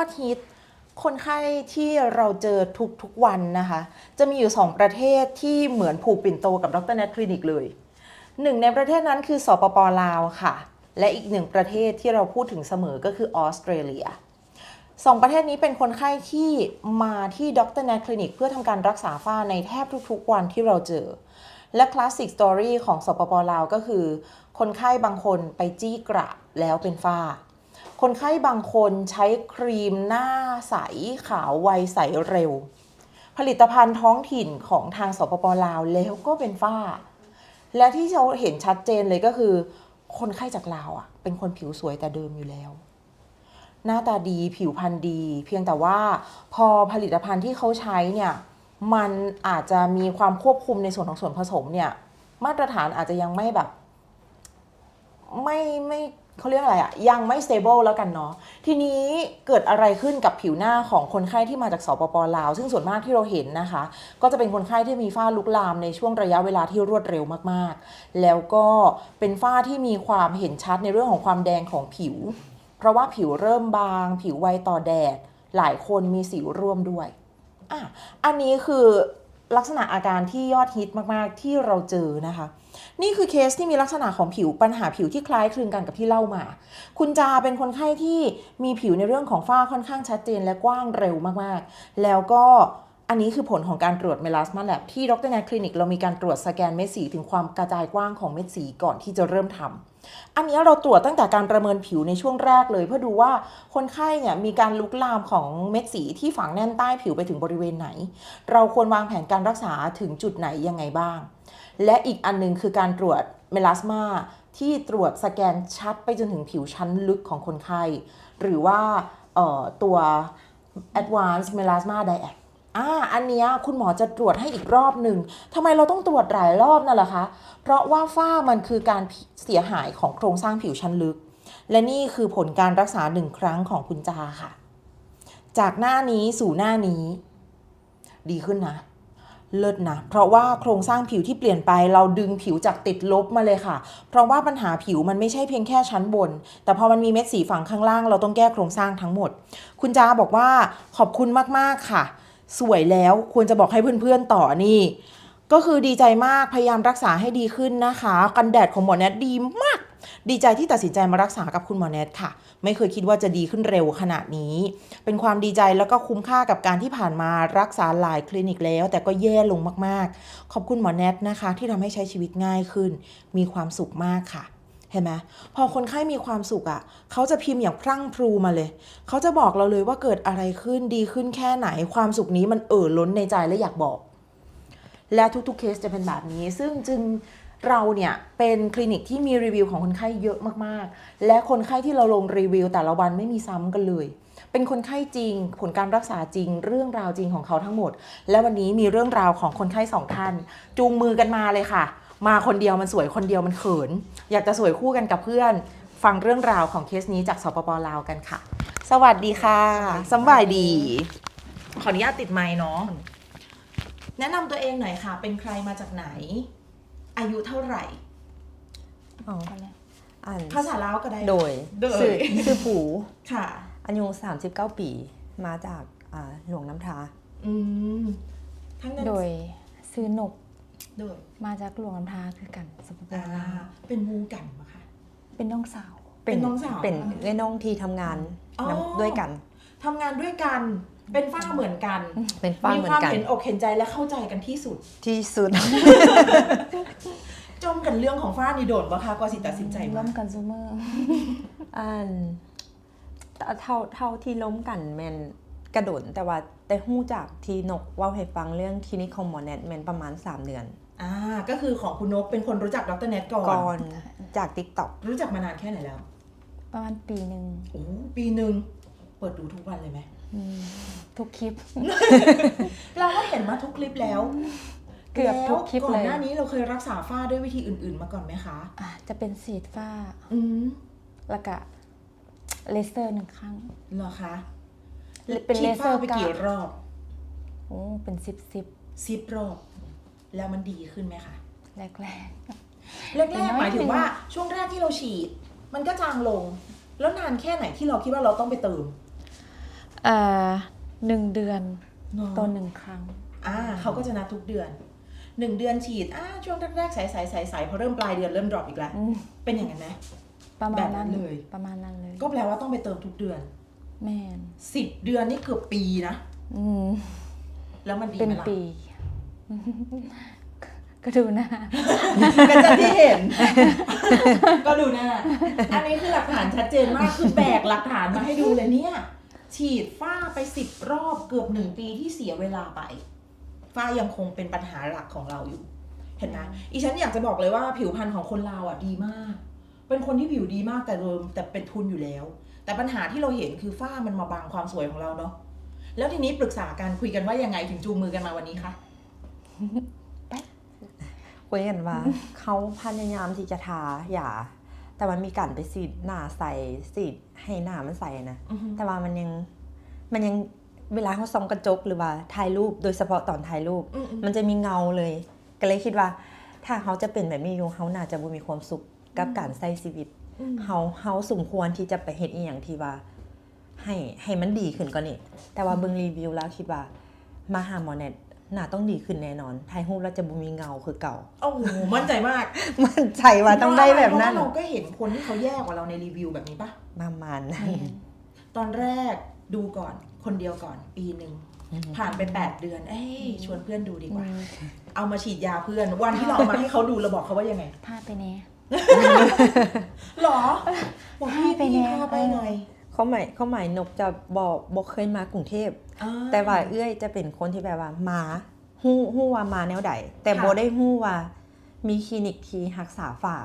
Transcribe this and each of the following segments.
อดฮิต คนไข้ที่เราเจอทุกๆวันนะคะ จะมีอยู่ 2 ประเทศที่เหมือนผูกปิ่นโตกับดรเนทคลินิกเลยหนึ่งในประเทศนั้นคือสปปลาวค่ะ และอีกหนึ่งประเทศที่เราพูดถึงเสมอก็คือออสเตรเลียสองประเทศนี้เป็นคนไข้ที่มาที่ดรเนทคลินิกเพื่อทำการรักษาฝ้าในแทบทุกๆวันที่เราเจอ และคลาสสิกสตอรี่ของสปปลาวก็คือ คนไข้บางคนไปจี้กระแล้วเป็นฝ้า คนไข้บางคนใช้ครีมหน้าใสขาวไวใสเร็ว ผลิตภัณฑ์ท้องถิ่นของทางสปปลาวแล้วก็เป็นฝ้า และที่เราเห็นชัดเจนเลยก็คือ คนไข้จากลาวอะ เป็นคนผิวสวยแต่เดิมอยู่แล้ว หน้าตาดีผิวพรรณดี เพียงแต่ว่าพอผลิตภัณฑ์ที่เขาใช้เนี่ยมันอาจจะมีความควบคุมในส่วนของส่วนผสมเนี่ย มาตรฐานอาจจะยังไม่แบบ ไม่ไม่ เขาเรียกอะไรอะยังไม่ stable แล้วกันเนาะทีนี้เกิดอะไรขึ้นกับผิวหน้าของคนไข้ที่มาจากสปปลาว ซึ่งส่วนมากที่เราเห็นนะคะ ก็จะเป็นคนไข้ที่มีฝ้าลุกลามในช่วงระยะเวลาที่รวดเร็วมากๆ แล้วก็เป็นฝ้าที่มีความเห็นชัดในเรื่องของความแดงของผิว เพราะว่าผิวเริ่มบาง ผิวไวต่อแดด หลายคนมีสิวร่วมด้วยอะอันนี้คือ ลักษณะอาการที่ยอดฮิตมากๆที่เราเจอนะคะ นี่คือเคสที่มีลักษณะของผิวปัญหาผิวที่คล้ายคลึงกันกับที่เล่ามา คุณจาเป็นคนไข้ที่มีผิวในเรื่องของฝ้าค่อนข้างชัดเจนและกว้างเร็วมากๆ แล้วก็ อันนี้คือผลของการตรวจเมลาสมาแลบที่ดรแนทคลินิกเรามีการตรวจสแกนเม็ดสีถึงความกระจายกว้างของเม็ดสีก่อนที่จะเริ่มทำอันนี้เราตรวจตั้งแต่การประเมินผิวในช่วงแรกเลย เพื่อดูว่าคนไข้เนี่ยมีการลุกลามของเม็ดสีที่ฝังแน่นใต้ผิวไปถึงบริเวณไหน เราควรวางแผนการรักษาถึงจุดไหนยังไงบ้าง และอีกอันหนึงคือการตรวจเมลาสมาที่ตรวจสแกนชัดไปจนถึงผิวชั้นลึกของคนไข้ หรือว่าออตัว Advanced Melasma Diag อ่าอันนี้คุณหมอจะตรวจให้อีกรอบหนึ่งทำไมเราต้องตรวจหลายรอบนั่นล่ะคะ เพราะว่าฝ้ามันคือการเสียหายของโครงสร้างผิวชั้นลึก และนี่คือผลการรักษาหนึ่งครั้งของคุณจาค่ะ จากหน้านี้สู่หน้านี้ ดีขึ้นนะ เลิศนะ เพราะว่าโครงสร้างผิวที่เปลี่ยนไปเราดึงผิวจากติดลบมาเลยค่ะ เพราะว่าปัญหาผิวมันไม่ใช่เพียงแค่ชั้นบน แต่พอมันมีเม็ดสีฝังข้างล่าง เราต้องแก้โครงสร้างทั้งหมด คุณจาบอกว่าขอบคุณมากๆค่ะ สวยแล้วควรจะบอกให้เพื่อนๆต่อนี่ ก็คือดีใจมากพยายามรักษาให้ดีขึ้นนะคะ กันแดดของหมอแนทดีมาก ดีใจที่ตัดสินใจมารักษากับคุณหมอแนทค่ะ ไม่เคยคิดว่าจะดีขึ้นเร็วขนาดนี้ เป็นความดีใจแล้วก็คุ้มค่ากับการที่ผ่านมารักษาหลายคลินิกแล้ว แต่ก็แย่ลงมากๆ ขอบคุณหมอแนทนะคะ ที่ทำให้ใช้ชีวิตง่ายขึ้น มีความสุขมากค่ะ เห็นไหมพอคนไข้มีความสุขอะ่ะเขาจะพิมพ์อย่างพรั่งพรูมาเลย เขาจะบอกเราเลยว่าเกิดอะไรขึ้นดีขึ้นแค่ไหน ความสุขนี้มันเอ่อล้นในใจและอยากบอก และทุกๆเคสจะเป็นแบบนี้ ซึ่งจึงเราเนี่ยเป็นคลินิกที่มีรีวิวของคนไข้เยอะมากๆ และคนไข้ที่เราลงรีวิว แต่ละวันไม่มีซ้ำกันเลย เป็นคนไข้จริง ผลการรักษาจริง เรื่องราวจริงของเขาทั้งหมด และวันนี้มีเรื่องราวของคนไข้สองท่าน จูงมือกันมาเลยค่ะ มาคนเดียวมันสวยคนเดียวมันเขิน อยากจะสวยคู่กันกับเพื่อน ฟังเรื่องราวของเคสนี้จากสปปลาวกันค่ะ สวัสดีค่ะสำบายดี ขออนุญาตติดไมค์เนาะแนะนำตัวเองหน่อยค่ะ เป็นใครมาจากไหน อายุเท่าไหร่อ๋ออ่านภาษาลาวก็ได้ โดยโดยชื่อชื่อผูค่ะอายุ39 ปี มาจากอ่าหลวงน้ำทา อืมทั้งนั้นโดยซื้อนก โดยมาจากหลวงน้ำทาคือกันสปปอ่าลาวเป็นมูกันปะคะ เป็นน้องสาว เป็นน้องสาวเป็นเอ้น้องที่ทำงานอ๋อ นำด้วยกัน ทำงานด้วยกันเป็นฝ้าเหมือนกันเป็นป้ามีเหมือความนกันเห็นอกเห็นใจและเข้าใจกันที่สุด ที่สุด จมกันเรื่องของฝ้านี่โดดปะคะกว่าสิตัดสินใจร่มาวมกันซูเมอร์ อันเท่าเท่าที่ล้มกันแมน กระโดดแต่ว่าแต่หู้จากที่นกเว่าให้ฟังเรื่องคลินิกของหมอแนทแมนประมาณ 3 เดือนอ่าก็คือของคุณนกเป็นคนรู้จักดรเนทก่อนก่อนจากติ๊กต็อกรู้จักมานานแค่ไหนแล้ว ประมาณปีหนึ่งโอ้ปีหนึ่งเปิดดูทุกวันเลยไหมอืมทุกคลิป เราก็เห็นมาทุกคลิปแล้วเกือบทุกคลิปแวก่เลอนยหน้านี้เราเคยรักษาฝ้าด้วยวิธีอื่น ๆ มาก่อนไหมคะอะจะเป็นสีดฝ้า อืมแล้วก็เลเซอร์หนึ่งครั้งเหรอคะ เป็นฉีดฝ้าไปเลเซอร์กี่กะรอบโอ้เป็นสิบสิบสิบรอบ แล้วมันดีขึ้นไหมคะแรกแรกแรกๆหมายถึงว่าช่วงแรกที่เราฉีด มันก็จางลง แล้วนานแค่ไหนที่เราคิดว่าเราต้องไปเติมเอ่อหนึ่งเดือนเนอะต่อหนึ่งครั้งอ่าเขาก็จะนัดทุกเดือนหนึ่งเดือนฉีดอ่าช่วงแรกๆใสๆใสๆพอเริ่มปลายเดือนเริ่มดรอปอีกแล้วอืมเป็นอย่างนั้นไหมประมาแบณบนั้นั้นนเลย ประมาณนั้นเลย ก็แปลว่าต้องไปเติมทุกเดือน แม่นสิบเดือนนี่เกือบปีนะ อืมแล้วมันดีเป็นไหมล่ะปี ก็ดูหน้าก็จะที่เห็น ก็ดูหน้าอันนี้คือหลักฐานชัดเจนมาก คือแบกหลักฐานมาให้ดูเลยเนี่ย ฉีดฝ้าไปสิบรอบเกือบหนึ่งปีที่เสียเวลาไป ฝ้ายังคงเป็นปัญหาหลักของเราอยู่ เห็นไหมอีฉันอยากจะบอกเลยว่าผิวพรรณของคนเราอะดีมาก เป็นคนที่ผิวดีมากแต่เดิมแต่เป็นทุนอยู่แล้ว แต่ปัญหาที่เราเห็นคือฝ้ามันมาบังความสวยของเราเนาะแล้วทีนี้ปรึกษากันคุยกันว่ายังไงถึงจูงมือกันมาวันนี้คะคุยกันว่าเขาพยายามที่จะทาหยาแต่มันมีการไปสีดหน้าใส่สีดให้หน้ามันใส่นะอือฮึแต่ว่ามันยังมันยังเวลาเขาส่องกระจกหรือว่าถ่ายรูปโดยเฉพาะตอนถ่ายรูปอืมอืมมันจะมีเงาเลย ก็เลยคิดว่า ถ้าเขาจะเป็นแบบนี้อยู่เขาน่าจะบ่มีความสุขกับการใช้ชีวิตอืม เขาเขาสมควรที่จะไปเฮ็ดอีหยังที่ว่า ให้ให้มันดีขึ้นกว่านี้แต่ว่าเบิ่งรีวิวแล้วคิดว่า มาหาหมอแนทน่าต้องดีขึ้นแน่นอนถ่ายรูปแล้วจะบ่มีเงาคือเก่า โอ้โหมั่นใจมากมั่นใจว่าต้องได้แบบนั้นเพราะว่าเราก็เห็นคนที่เขาแย่กว่าเราในรีวิวแบบนี้ปะประมาณนั้นแม่นตอนแรกดูก่อนคนเดียวก่อนปีหนึ่งผ่านไป 8 เดือน เอ้ยชวนเพื่อนดูดีกว่า เอามาฉีดยาเพื่อน วันที่เราเอามาให้เขาดูเราบอกเขาว่ายังไงพลาดไปแน่ หรอบอกพี่พาไปพี่แน่ พาไปหน่อย เขาหมายเขาหมายนกจะบอกบอกเคยมากรุงเทพอ่แต่ว่าเอื้อยจะเป็นคนที่แบบว่ามาฮู้ฮู้ว่ามาแนวใดแต่ค่ะ โบได้ฮู้ว่า มีคลินิกที่รักษาฝ่า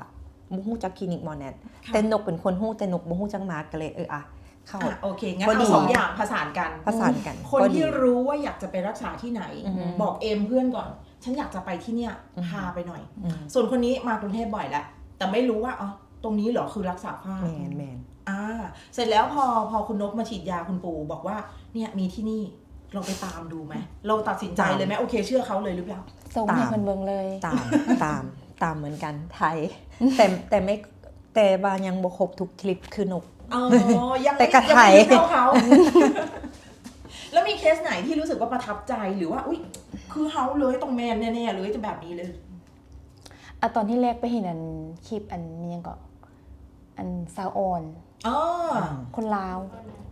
บ่ฮู้จักคลินิกหมอแนทค่ะแต่นกเป็นคนฮู้แต่นกบ่ฮู้จักมาก็เลยเอออะเข้า อะโอเคงั้นพอดี เอาสองอย่างผสานกันผสานกันคนพอดี ที่รู้ว่าอยากจะไปรักษาที่ไหน อือฮึบอกเอมเพื่อนก่อน ฉันอยากจะไปที่เนี่ยอือฮึ พาไปหน่อย อืม ส่วนคนนี้มากรุงเทพบ่อยแล้ว แต่ไม่รู้ว่าอ๋อตรงนี้เหรอคือรักษาฝ้าแมนแมนอ่า เสร็จแล้วพอพอคุณนกมาฉีดยาคุณปู่บอกว่าเนี่ยมีที่นี่เราไปตามดูไหมเราตัดสินใจเลยไหมโอเค เชื่อเขาเลยหรือเปล่าส่งให้เพิ่นเบิ่งเลยตามตามตามเหมือนกันไทย แต่แต่ไม่แต่บายังบ่ครบทุกคลิปคือนกอ๋อยังแต่กระยังไถไม่เท่าเขาแล้วมีเคสไหนที่รู้สึกว่าประทับใจหรือว่า อุ้ยคือเฮาเลยตรงแมนแน่ๆเลยจะแบบนี้เลย อะตอนที่แรกไปเห็นอันคลิปอันมีหยังก็อันสาวออน อ๋อคนลาว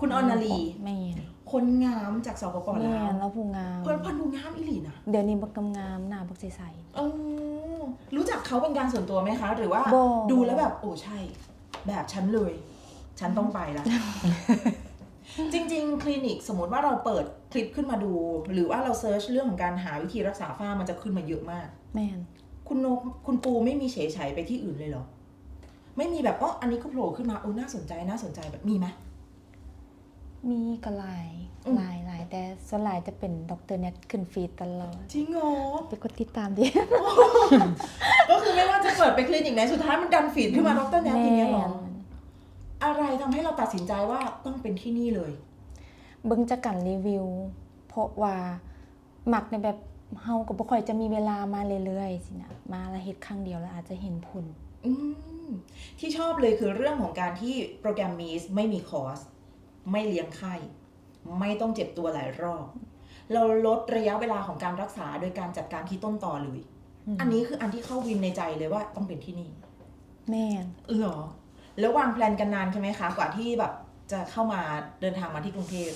คุณออนนาลี แม่นคนงามจากสปปแม่ลาวนแล้วผู้งาม เพื่อนพันดูงามอีหลีนะเดี๋ยวนี้บักงามๆหน้าบักใสอ๋อรู้จักเขาเป็นการส่วนตัวไหมคะ หรือว่าบ่ ดูแล้วแบบ โอ้ใช่ แบบฉันเลย ฉันต้องไปละ จริง ๆ คลินิกสมมติว่าเราเปิดคลิปขึ้นมาดู หรือว่าเราเซิร์ชเรื่องของการหาวิธีรักษาฝ้ามันจะขึ้นมาเยอะมาก ๆแม่น คุณนกคุณปูไม่มีเฉยๆไปที่อื่นเลยเหรอ ไม่มีแบบอ๋ออันนี้ก็โผล่ขึ้นมาโอ้น่าสนใจน่าสนใจแบบมีไหมมีก็หลายอืมหลายหลายแต่ส่วนหลายจะเป็นดรเน็ตขึ้นฟีดตลอดจริงเหรอไปกดติดตามดิก็คือไม่ว่าจะเปิดไปคลินิกไหนสุดท้ายมันดันฟีดขึ้นมาดรแนทอย่างเงี้ยเหรอแม่นอะไรทำให้เราตัดสินใจว่าต้องเป็นที่นี่เลย เบิ่งจากการรีวิว เพราะว่ามักในแบบ เฮาก็บ่ค่อยจะมีเวลามาเรื่อยๆสินะมาและเฮ็ดครั้งเดียวแล้วอาจจะเห็นผลอืมที่ชอบเลยคือเรื่องของการที่โปรแกรมมีสไม่มีคอร์สไม่เลี้ยงไข้ไม่ต้องเจ็บตัวหลายรอบ เราลดระยะเวลาของการรักษาโดยการจัดการที่ต้นต่อเลย อันนี้คืออันที่เข้าวินในใจเลยว่าต้องเป็นที่นี่ แม่นเหรอ แล้ววางแพลนกันนานใช่ไหมคะ กว่าที่แบบจะเข้ามาเดินทางมาที่กรุงเทพ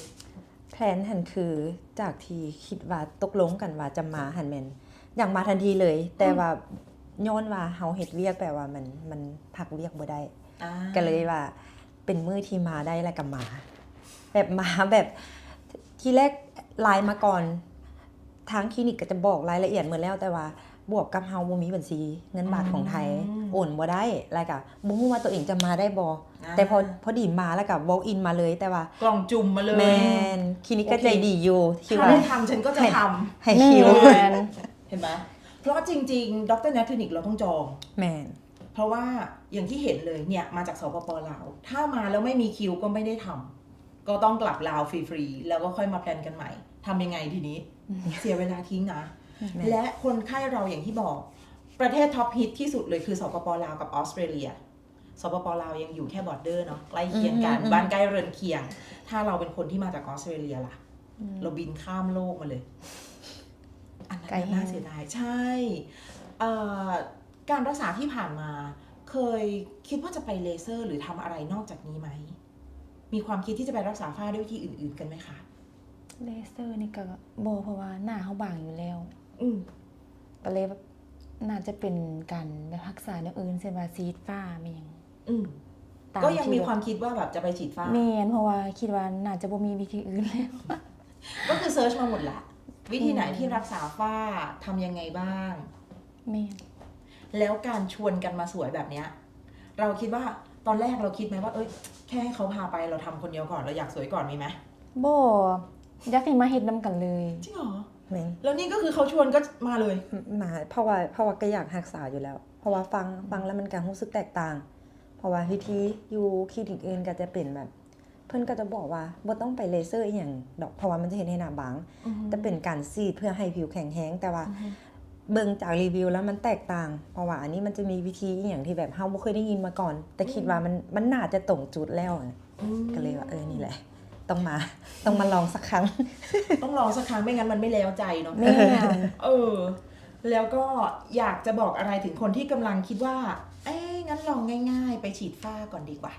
แพลนหันคือจากที่คิดว่าตกลงกันว่าจะมาหันแมนอย่างมาทันทีเลย แต่ว่าย้อนว่าเฮาเฮ็ดเวียกแปลว่ามันมันพักเวียกบ่ได้อ่าก็เลยว่า เป็นมือที่มาได้แล้วกับมา แบบมาแบบที่แรกไลน์มาก่อนทางคลินิกก็จะบอกรายละเอียดเหมือนแล้วแต่ว่า บวกกับเฮาบ่มีบัญชีเงินบาทของไทยโอนบ่ได้แล้วก็บ่ฮู้ว่าตัวเองจะมาได้บ่แต่พอพอดีมาแล้วก็ walk in มาเลยแต่ว่ากล่องจุ่มมาเลยแมนคลินิกก็โอเคใจดีอยู่ที่ถ้าว่าได้ทำฉันก็จะทำให้คิวแม่นเห็นไหมเพราะจริง ๆ ดรแนทคลินิกเราต้องจองแมนเพราะว่าอย่างที่เห็นเลยเนี่ยมาจากสปปลาวถ้ามาแล้วไม่มีคิวก็ไม่ได้ทำก็ต้องกลับลาวฟรีๆแล้วก็ค่อยมาแพลนกันใหม่ทำยังไงทีนี้ เสียเวลาทิ้งนะ แม่และคนไข้เราอย่างที่บอก ประเทศท็อปฮิตที่สุดเลยคือสปปลาวกับออสเตรเลียสปปลาวยังอยู่แค่บอร์เดอร์เนาะใกล้เคียงกันอืมอืมบ้านใกล้เรือนเคียง ถ้าเราเป็นคนที่มาจากออสเตรเลียล่ะอืมเราบินข้ามโลกมาเลย อันนั้นไกลน่ะแฮะน่าเสียดายใช่เอ่อการรักษาที่ผ่านมา เคยคิดว่าจะไปเลเซอร์ หรือทำอะไรนอกจากนี้ไหม มีความคิดที่จะไปรักษาฝ้าด้วยวิธีอื่น ๆ กันไหมคะเลเซอร์นี่ก็บ่เพราะว่าหน้าเขาบางอยู่แล้ว อืมก็เลยแบบน่าจะเป็นการแบบรักษาอย่างอื่นเช่นว่าซีดฝ้าแม่งอืมตามก็ยังมีที่ความคิดว่าแบบจะไปฉีดฝ้า แม่นเพราะว่าคิดว่าน่าจะบ่มีวิธีอื่นแล้ว ก็คือเซิร์ชมาหมดละวิธีไหนอืมที่รักษาฝ้าทำยังไงบ้าง แม่นแล้วการชวนกันมาสวยแบบเนี้ย เราคิดว่าตอนแรกเราคิดไหมว่า เอ้ยแค่ให้เขาพาไปเราทำคนเดียวก่อนเราอยากสวยก่อนมีไหมบ่อยากให้มาเฮ็ดนํกันเลย จริงเหรอ แม่นแล้วนี่ก็คือเขาชวนก็มาเลย มาเพราะว่าเพราะว่าก็อยากรักษาอยู่แล้ว เพราะว่าฟังฟังแล้วมันการรู้สึกแตกต่าง เพราะว่าวิธีอยู่คลินิกอื่นก็จะเป็นแบบ เพื่อนก็จะบอกว่าบ่ต้องไปเลเซอร์อหย่างดอกเพราะว่ามันจะเห็นให้หน้าบาง แต่เป็นการซีดเพื่อให้ผิวแข็งแรงแต่ว่าเบิ่งจากรีวิวแล้วมันแตกต่าง เพราะว่าอันนี้มันจะมีวิธีอหย่างที่แบบเฮาบ่เคยได้ยินมาก่อน แต่คิดว่ามันมันน่าจะตรงจุดแล้วอะอืมก็เลยว่าเออนี่แหละ ต้องมา ต้องมาลองสักครั้ง ต้องลองสักครั้งไม่งั้นมันไม่แล้วใจเนาะแม่นเออ แล้วก็อยากจะบอกอะไรถึงคนที่กำลังคิดว่า เอ้ยงั้นลองง่าย ๆ ไปฉีดฝ้าก่อนดีกว่า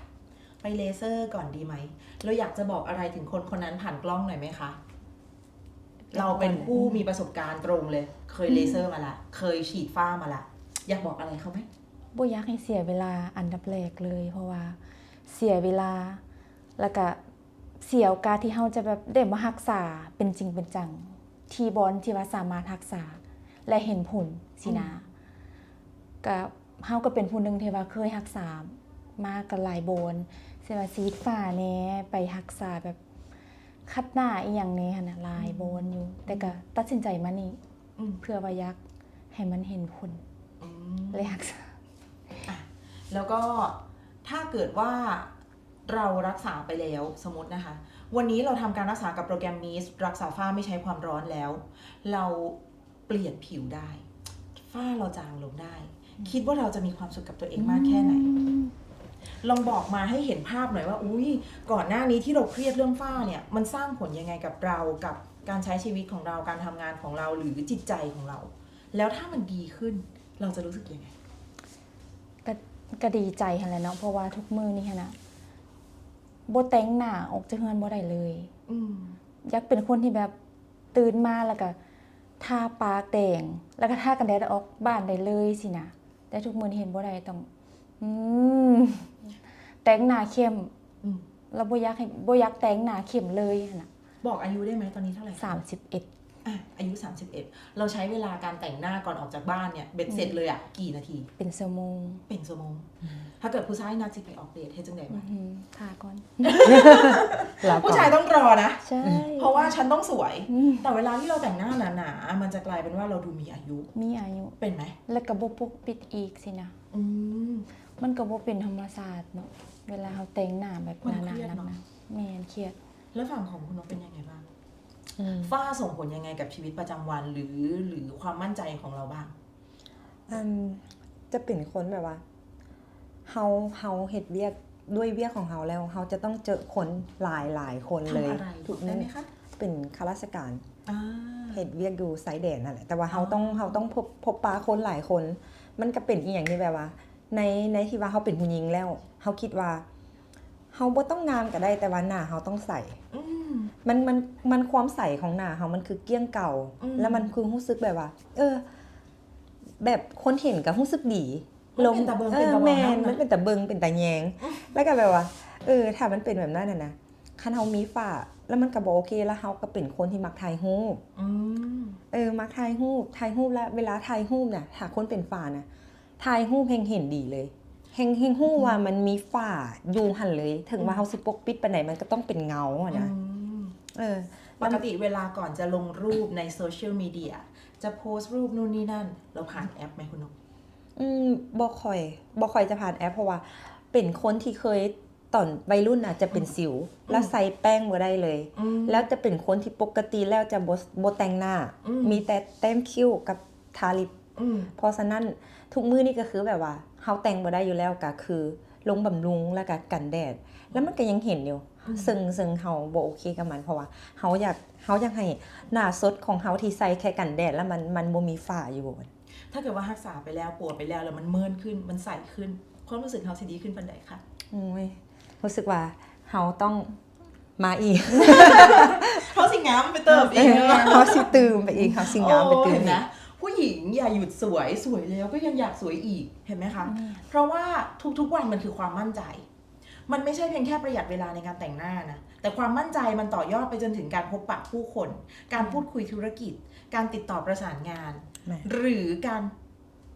ไปเลเซอร์ก่อนดีไหมเราอยากจะบอกอะไรถึงคนคนนั้นผ่านกล้องหน่อยไหมคะเราเป็นผู้มีประสบการณ์ตรงเลย เคยเลเซอร์มาละ เคยฉีดฝ้ามาละ อยากบอกอะไรเขาไหมบ่อยากให้เสียเวลาอันดับแรกเลย เพราะว่าเสียเวลา แล้วก็ เสียโอกาสที่เฮาจะแบบได้มารักษาเป็นจริงเป็นจัง ที่บอลที่ว่าสามารถรักษาและเห็นผลสินะก็เฮาก็เป็นผู้หนึงที่ว่าเคยรักษามากับหลายโบนเสียว่าซีดฝ้าแหน่ไปรักษาแบบคัดหน้าอีหยังแหน่หั่นน่ะหลายโบนอยู่ แต่ก็ตัดสินใจมานี่อืม เพื่อว่าอยากให้มันเห็นผลอืมเลยรักษา แล้วก็ถ้าเกิดว่า เรารักษาไปแล้วสมมตินะคะ วันนี้เราทำการรักษากับโปรแกรมมีสรักษาฝ้าไม่ใช้ความร้อนแล้ว เราเปลี่ยนผิวได้ ฝ้าเราจางลงได้ คิดว่าเราจะมีความสุขกับตัวเองมากแค่ไหน ลองบอกมาให้เห็นภาพหน่อยว่า อุ้ยก่อนหน้านี้ที่เราเครียดเรื่องฝ้าเนี่ยมันสร้างผลยังไงกับเรากับการใช้ชีวิตของเราการทำงานของเราหรือจิตใจของเรา แล้วถ้ามันดีขึ้นเราจะรู้สึกยังไงก็ก็ดีใจหั่นแหละเนาะเพราะว่าทุกมือนี่หั่นะ บ่แต่งหน้าออกจากเฮือนบ่ได้เลยอืมอยากเป็นคนที่แบบตื่นมาแล้วก็ทาปากแดงแล้วก็ทากันแดดออกบ้านได้เลยสินะแต่ทุกมือนี่เห็นบ่ได้ต้อง อืมแต่งหน้าเข้มอืมแล้วบ่อยากให้บ่อยากแต่งหน้าเข้มเลยหั่นน่ะบอกอายุได้ไหมตอนนี้เท่าไหร่คะ31 อะอายุ 31 เราใช้เวลาการแต่งหน้าก่อนออกจากบ้านเนี่ยเบ็ดเสร็จเลยอะกี่นาที เป็นชั่วโมงเป็นชั่วโมงถ้าเกิดผู้ชายนัดสิไปออกเดทให้จังไดอืวะอหือทาก่อนแล้วก็ผู้ชายต้องรอนะ ใช่ เพราะว่าฉันต้องสวยอืมแต่เวลาที่เราแต่งหน้าหนาๆ มันจะกลายเป็นว่าเราดูมีอายุ มีอายุ เป็นไหม แล้วก็บ่ปกปิดอีกสินะอืมมันก็บ่เป็นธรรมศาสตร์เนาะ เวลาเขาแต่งหน้าแบบมันหนาเครียดๆเนอะหนักๆแม่นเครียด แล้วฝั่งของคุณนกเป็นยังไงบ้างอืม ฝ้าส่งผลยังไงกับชีวิตประจำวันหรือหรือความมั่นใจของเราบ้างอืมจะเป็นคนแบบว่าเฮาเฮาเฮ็ดเวียกด้วยเวียกของเฮาแล้วเฮาจะต้องเจอคนหลายหลายคนเลยทำอะไรทุกได้มื้อไหมคะเป็นข้าราชการอ่าเฮ็ดเวียกอยู่ไซเดนนั่นแหละแต่ว่าอ๋เฮาอต้องเฮาต้องพบพบปะคนหลายคน มันก็เป็นอีหยังที่แบบว่า ในในที่ว่าเฮาเป็นผู้หญิงแล้วเฮาคิดว่าเฮาบ่ต้องงามก็ได้แต่ว่าหน้าเฮาต้องใส่อื มมันมันมันความใสของหน้าเขามันคือเกลี้ยงเก่า อืม แล้วมันคือรู้สึกแบบว่า เออ แบบคนเห็นก็รู้สึกดีมันเป็นตาเบิงเอเป็นอตาแมวาวนนะมันเป็นตาเบิงเป็นตาแยงแล้วก็แบบว่า เออ ถ้ามันเป็นแบบนั้นน่ะนะคันเฮามีฝ้าแล้วมันก็บ่โอเคแล้วเฮาก็เป็นคนที่มักถ่ายรูป อืมเออมักถ่ายรูปถ่ายรูปแล้วเวลาถ่ายรูปน่ะถ้าคนเป็นฝ้าน่ะถ่ายรูปเฮงเห็นดีเลยเฮงเฮงฮู้ว่ามันมีฝ้าอยู่หั่นเลย ถึงว่าเฮาสิปกปิดปานไหนมันก็ต้องเป็นเงาอะนะอืม เออปกติเวลาก่อนจะลงรูปในโซเชียลมีเดียจะโพสต์รูปนู่นนี่นั่น เราผ่านแอปไหมคุณนกอืมบ่ค่อยบ่ค่อยจะผ่านแอปเพราะว่า เป็นคนที่เคยตอนวัยรุ่นน่ะจะเป็นสิว แล้วใส่แป้งบ่ได้เลยอืมแล้วจะเป็นคนที่ปกติแล้วจะบ่บ่แต่งหน้าอืมมีแต่แต้มคิ้วกับทาลิปอืมเพราะฉะนั้นทุกมื้อนี่ก็คือแบบว่าเฮาแต่งบ่ได้อยู่แล้วก็คือ ลงบำรุงแล้วก็กันแดด แล้วมันก็ยังเห็นอยู่อืม ซึ่งซึ่งเฮาบ่โอเคกับมันเพราะว่าเฮาอยากเฮาอยากให้หน้าสดของเฮาที่ใส่แค่กันแดดแล้วมันมันบ่มีฝ้าอยู่ถ้าเกิดว่ารักษาไปแล้วปวดไปแล้วแล้วมันเมินขึ้นมันใสขึ้นความรู้สึกเขาสิดีขึ้นปันใดคะโอ้ยรู้สึกว่าเฮาต้องมาอีกเขาสิงามไปเติมอีกเฮาสิตื่มไปอีกเฮาสิงามไปตื่โอ้มเห็นอีนะกผู้หญิงอย่าหยุดสวยสวยแล้วก็ยังอยากสวยอีกเห็นไหมคะ เพราะว่าทุกๆวันมันคือความมั่นใจ มันไม่ใช่เพียงแค่ประหยัดเวลาในการแต่งหน้านะ แต่ความมั่นใจมันต่อยอดไปจนถึงการพบปะผู้คน การพูดคุยธุรกิจ การติดต่อประสานงานแม่หรือการ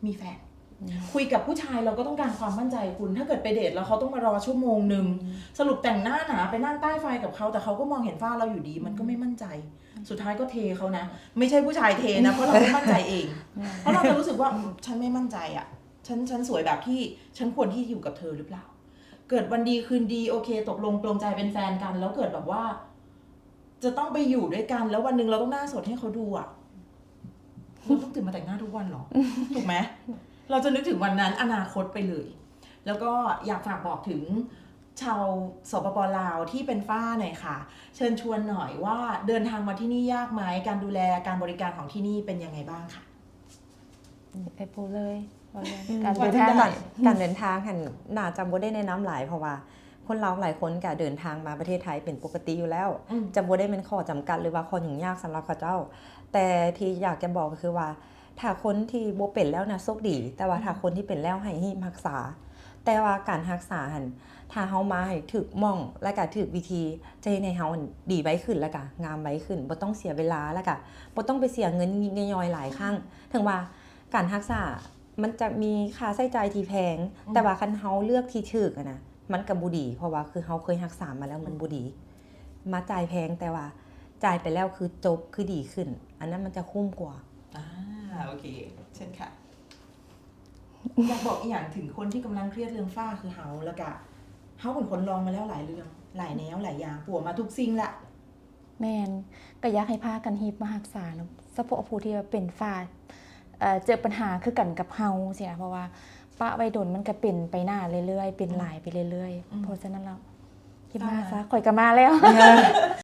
มีแฟน คุยกับผู้ชายเราก็ต้องการความมั่นใจคุณ ถ้าเกิดไปเดทแล้วเขาต้องมารอชั่วโมงหนึ่งสรุปแต่งหน้าหนาไปนั่งใต้ไฟกับเขาแต่เขาก็มองเห็นฝ้าเราอยู่ดี มันก็ไม่มั่นใจ สุดท้ายก็เทเขานะ ไม่ใช่ผู้ชายเทนะเพราะเราไม่มั่นใจเอง เพราะเราจะรู้สึกว่าอืมฉันไม่มั่นใจอะฉันฉันสวยแบบที่ฉันควรที่อยู่กับเธอหรือเปล่า เกิดวันดีคืนดีโอเค ตกลงปลงใจเป็นแฟนกัน แล้วเกิดแบบว่า จะต้องไปอยู่ด้วยกัน แล้ววันหนึ่งเราต้องหน้าสดให้เขาดูอะเราต้องตื่นมาแต่งหน้าทุกวันเหรอ ถูกไหมเราจะนึกถึงวันนั้นอนาคตไปเลย แล้วก็อยากฝากบอกถึงชาวสปปลาวที่เป็นฝ้าหน่อยค่ะ เชิญชวนหน่อยว่าเดินทางมาที่นี่ยากไหมการดูแลการบริการของที่นี่เป็นยังไงบ้างค่ะ ไปพูดเลยว่าเลยอืม การว่าเดินทางได้การเดินทางหันน่าจะบ่ได้แนะนำหลายเพราะว่า คนเราหลายคนก็เดินทางมาประเทศไทยเป็นปกติอยู่แล้วอืมจะบ่ได้เป็นข้อจำกัดหรือว่าข้อยุ่งยากสำหรับเขาเจ้า แต่ที่อยากจะบอกก็คือว่า ถ้าคนที่บ่เป็นแล้วนะโชคดี แต่ว่าถ้าคนที่เป็นแล้วให้รีบรักษา แต่ว่าการรักษาหันถ้าเฮามาให้ถึกหม่องและก็ถึกวิธีจะให้ในเฮาหั้นดีไว้ขึ้นแล้วก็งามไว้ขึ้นบ่ต้องเสียเวลาแล้วก็บ่ต้องไปเสียเงินยิงย่อยๆหลายครั้งถึงว่าการรักษา มันจะมีค่าใช้จ่ายที่แพงอืมแต่ว่าคันเฮาเลือกที่ถูกอะนะมันก็บ่ดีเพราะว่าคือเฮาเคยรักษามาแล้วมันบ่ดี มาจ่ายแพงแต่ว่าจ่ายไปแล้วคือจบคือดีขึ้น อันนั้นมันจะคุ้มกว่าอ่าโอเคเช่นค่ะอยากบอกอีกอย่างถึงคนที่กำลังเครียดเรื่องฝ้าคือเฮาแล้วก็เฮาเป็นคนลองมาแล้วหลายเรื่องหลายแนวหลายอย่างปวดมาทุกสิ่งแหละแมนก็อยากให้พากันฮีบมารักษาเนาะเฉพาะผู้ที่ว่าเป็นฝ้า เอ่อเจอปัญหาคือกันกับเฮาสินะเพราะว่าปะไว้ดนมันก็เป็นไปหน้าเรื่อยๆ เป็นหลายไปเรื่อยอืมๆเพราะฉะนั้นเราคิดตามมามาซะข่อยก็มาแล้ว